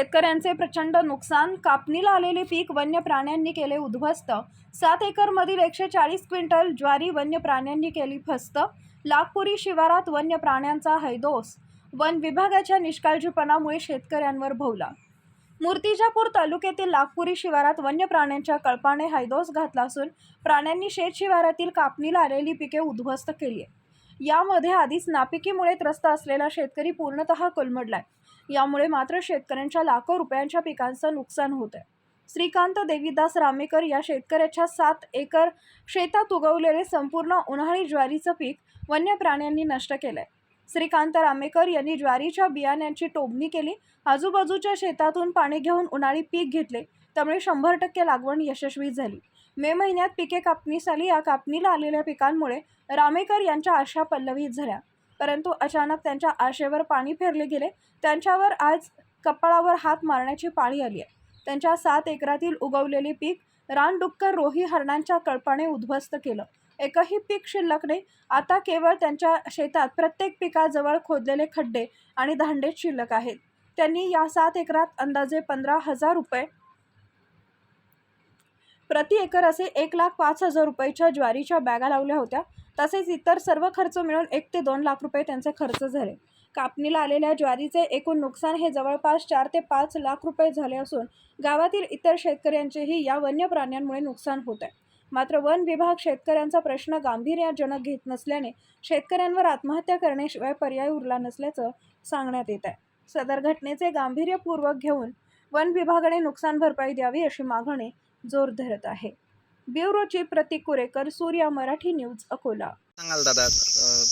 शेतकऱ्यांचे प्रचंड नुकसान कापणीला आलेले पीक वन्य प्राण्यांनी केले उद्ध्वस्त. सात एकरमधील एकशे चाळीस क्विंटल ज्वारी वन्य प्राण्यांनी केली फस्त. लागपुरी शिवारात वन्य प्राण्यांचा हैदोस. वन विभागाच्या निष्काळजीपणामुळे शेतकऱ्यांवर भोवला. मूर्तिजापूर तालुक्यातील लाखपुरी शिवारात वन्य प्राण्यांच्या कळपाने हैदोस घातला असून प्राण्यांनी शेत शिवारातील कापणीला आलेली पिके उद्ध्वस्त केली आहे यामध्ये आधीच नापिकीमुळे त्रस्त असलेला शेतकरी पूर्णतः कोलमडलाय. यामुळे मात्र शेतकऱ्यांच्या लाखो रुपयांच्या पिकांचं नुकसान होत आहे. श्रीकांत देवीदास रामेकर या शेतकऱ्याच्या सात एकर शेतात उगवलेले संपूर्ण उन्हाळी ज्वारीचं पीक वन्य प्राण्यांनी नष्ट केलंय. श्रीकांत रामेकर यांनी ज्वारीच्या बियाण्यांची टोबणी केली आजूबाजूच्या शेतातून पाणी घेऊन उन्हाळी पीक घेतले त्यामुळे शंभर टक्के लागवड यशस्वी झाली. मे महिन्यात पिके कापणीस आली या कापणीला आलेल्या पिकांमुळे रामेकर यांच्या आशा पल्लवीत झाल्या. परंतु अचानक त्यांच्या आशेवर पाणी फेरले गेले. त्यांच्यावर आज कपाळावर हात मारण्याची पाळी आली आहे त्यांच्या सात एकरातील उगवलेले पीक रानडुक्कर रोही हरणांच्या कळपाने उद्ध्वस्त केलं. एकही पीक शिल्लक नाही. आता केवळ त्यांच्या शेतात प्रत्येक पिकाजवळ खोदलेले खड्डे आणि धांडेच शिल्लक आहेत. त्यांनी या सात एकरात अंदाजे पंधरा हजार रुपये प्रति एकर असे एक लाख पाच हजार रुपयाच्या ज्वारीच्या बॅगा लावल्या होत्या. तसेच इतर सर्व खर्च मिळून एक ते दोन लाख रुपये त्यांचे खर्च झाले. कापणीला आलेल्या ज्वारीचे एकूण नुकसान हे जवळपास चार ते पाच लाख रुपये झाले असून गावातील इतर शेतकऱ्यांचेही या वन्य प्राण्यांमुळे नुकसान होत आहे. मात्र वन विभाग शेतकऱ्यांचा प्रश्न गांभीर्यजनक घेत नसल्याने शेतकऱ्यांवर आत्महत्या करण्याशिवाय पर्याय उरला नसल्याचं सांगण्यात येत आहे. सदर घटनेचे गांभीर्यपूर्वक घेऊन वन विभागाने नुकसान भरपाई द्यावी अशी मागणी जोर धरत आहे. Bureau chief Pratik Kurekar Surya Marathi news Akola. सांगाल दादा अ,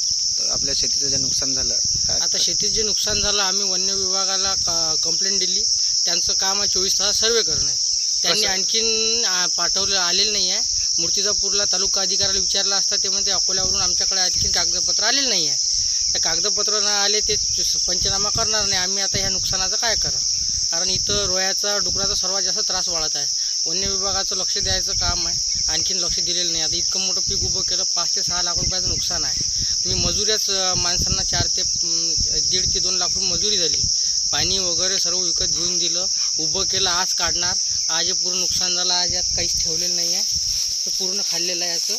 आपल्या शेतीचं जे नुकसान झालं काय- आता शेतीत जे नुकसान झालं आम्ही वन्य विभागाला कंप्लेंट दिली. त्यांचं काम आहे चोवीस तास सर्वे करणं. आहे त्यांनी कसं? आणखीन आ, पाठवलं आलेलं नाही आहे. मूर्तिजापूरला तालुका अधिकाऱ्याला विचारलं असता ते म्हणते अकोल्यावरून आमच्याकडे आणखीन कागदपत्र आलेलं नाही आहे. त्या कागदपत्र न आले ते स- पंचनामा करणार नाही. आम्ही आता ह्या नुकसानाचं काय करा कारण इथं रोयाचा डुकराचा सर्वात जास्त त्रास वाढत आहे. वन्य विभागाचं लक्ष द्यायचं काम आहे. आणखीन लक्ष दिलेलं नाही. आता इतकं मोठं पीक उभं केलं पाच ते सहा लाख रुपयाचं नुकसान आहे. मी मजुऱ्याच माणसांना चार ते दीड ते दोन लाख रुपये मजुरी झाली. पाणी वगैरे सर्व विकत घेऊन दिलं. उभं केलं आज काढणार. आज हे पूर्ण नुकसान झालं. आज यात काहीच ठेवलेलं नाही आहे. ते पूर्ण खाल्लेलं आहे याचं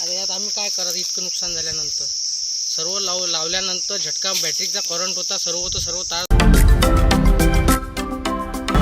आता यात आम्ही काय करायचं इतकं नुकसान झाल्यानंतर. सर्व लाव लावल्यानंतर झटका बॅटरीचा करंट होता. सर्व होतं सर्व तार